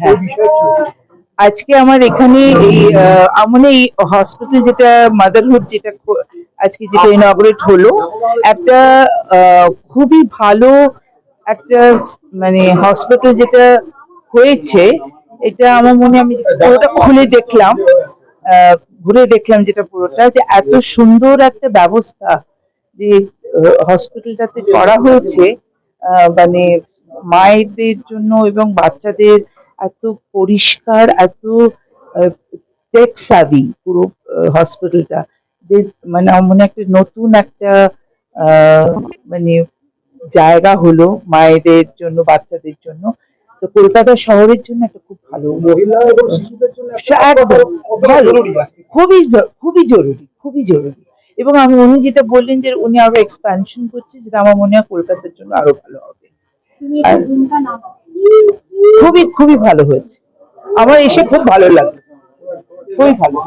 হ্যাঁ। আজকে আমার এখানে এই আমার এই হসপিটাল যেটা মাদারহুড যেটা আজকে যেটা ইনগ্রেট হলো, একটা খুবই ভালো একটা মানে হসপিটাল যেটা হয়েছে, এটা আমার মনে, আমি পুরোটা খুলে দেখলাম ঘুরে দেখলাম যেটা পুরোটা, যে এত সুন্দর একটা ব্যবস্থা যে হসপিটালটাতে করা হয়েছে মানে মায়েদের জন্য এবং বাচ্চাদের এত পরিষ্কার এত টেক সাভি পুরো হসপিটালটা যে মানে মনে একটা নতুন একটা মানে জায়গা হলো মায়েদের জন্য বাচ্চাদের জন্য। তো কলকাতা শহরের জন্য একটা খুব ভালো। খুবই খুবই জরুরি খুবই জরুরি। এবং আমি উনি যেটা বললেন যে উনি আরও এক্সপ্যানশন করছে যেটা আমার মনে হয় কলকাতার জন্য আরও ভালো হবে। খুবই খুবই ভালো হয়েছে। আমার এসে খুব ভালো লাগল। খুবই ভালো।